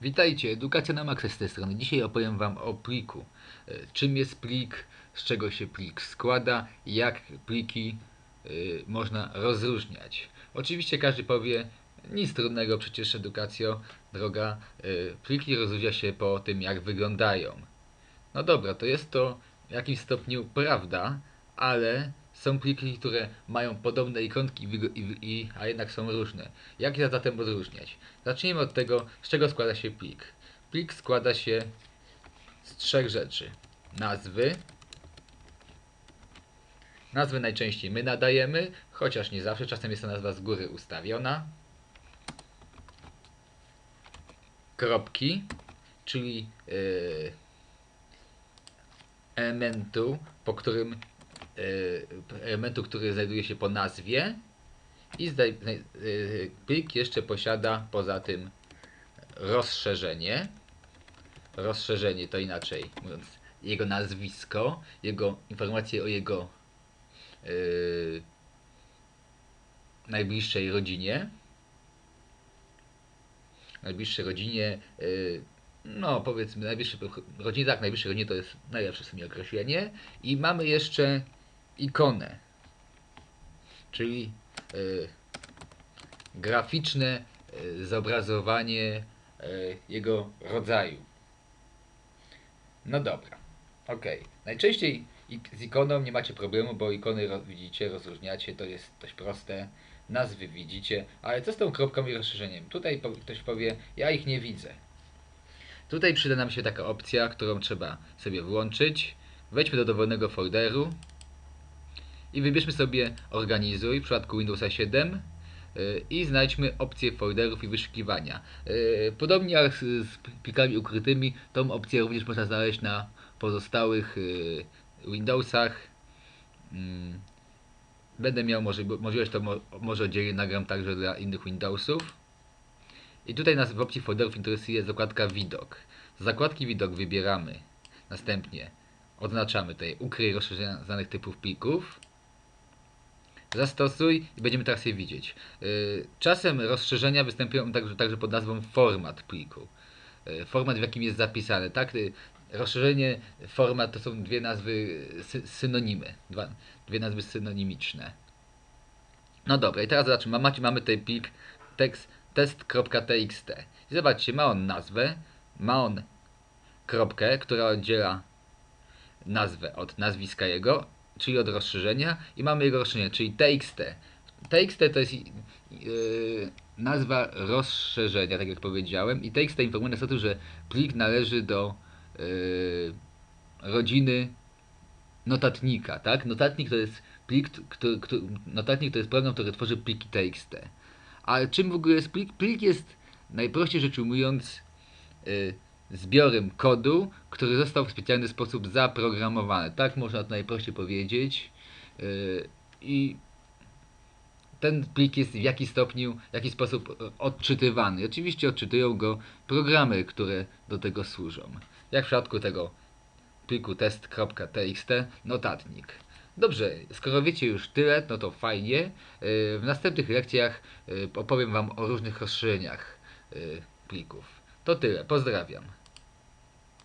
Witajcie, Edukacja na Maksa z tej strony. Dzisiaj opowiem Wam o pliku. E, Czym jest plik, z czego się plik składa, jak pliki y, można rozróżniać. Oczywiście każdy powie, nic trudnego, przecież edukacjo, droga, y, pliki rozróżnia się po tym, jak wyglądają. No dobra, to jest to w jakimś stopniu prawda, ale są pliki, które mają podobne ikonki, i a jednak są różne. Jak je zatem odróżniać? Zacznijmy od tego, z czego składa się plik. Plik składa się z trzech rzeczy. Nazwy. Nazwy najczęściej my nadajemy, chociaż nie zawsze, czasem jest to nazwa z góry ustawiona. Kropki, czyli yy, elementu, po którym elementu, który znajduje się po nazwie i yy, plik jeszcze posiada poza tym rozszerzenie. Rozszerzenie to inaczej mówiąc jego nazwisko, jego informacje o jego yy, najbliższej rodzinie. Najbliższej rodzinie, yy, no powiedzmy, najbliższej rodzinie, tak, najbliższej rodzinie to jest najlepsze w sumie określenie. I mamy jeszcze ikonę, czyli yy, graficzne yy, zobrazowanie yy, jego rodzaju. No dobra, okej. Najczęściej z ikoną nie macie problemu, bo ikony widzicie, rozróżniacie, to jest dość proste. Nazwy widzicie, ale co z tą kropką i rozszerzeniem? Tutaj po- ktoś powie, ja ich nie widzę. Tutaj przyda nam się taka opcja, którą trzeba sobie włączyć. Wejdźmy do dowolnego folderu i wybierzmy sobie organizuj w przypadku Windowsa 7 y, i znajdźmy opcję folderów i wyszukiwania. Y, Podobnie jak z, plikami ukrytymi, tą opcję również można znaleźć na pozostałych y, Windowsach. Mm, Będę miał może, możliwość, to mo, może oddzielnie nagram także dla innych Windowsów. I tutaj nas w opcji folderów interesuje zakładka widok. Z zakładki widok wybieramy następnie odznaczamy tutaj ukryj rozszerzenia znanych typów plików. Zastosuj i będziemy teraz je widzieć. Yy, Czasem rozszerzenia występują także, także pod nazwą format pliku. Yy, Format w jakim jest zapisane, tak? Yy, Rozszerzenie, format to są dwie nazwy sy synonimy, dwa, dwie nazwy synonimiczne. No dobra, i teraz zobaczymy. Macie, mamy tutaj plik tekst test.txt. I zobaczcie, ma on nazwę, ma on kropkę, która oddziela nazwę od nazwiska jego, czyli od rozszerzenia i mamy jego rozszerzenie, czyli txt. txt to jest yy, nazwa rozszerzenia, tak jak powiedziałem i txt informuje nas o tym, że plik należy do yy, rodziny notatnika, tak? Notatnik to jest plik, który, który, notatnik to jest program, który tworzy pliki txt. Ale czym w ogóle jest plik? Plik jest najprościej rzecz ujmując y, zbiorem kodu, który został w specjalny sposób zaprogramowany. Tak można to najprościej powiedzieć. Y, I ten plik jest w jakiś stopniu, w jakiś sposób y, odczytywany. Oczywiście odczytują go programy, które do tego służą. Jak w przypadku tego pliku test.txt notatnik. Dobrze, skoro wiecie już tyle, no to fajnie. Yy, W następnych lekcjach opowiem Wam o różnych rozszerzeniach plików. To tyle, pozdrawiam.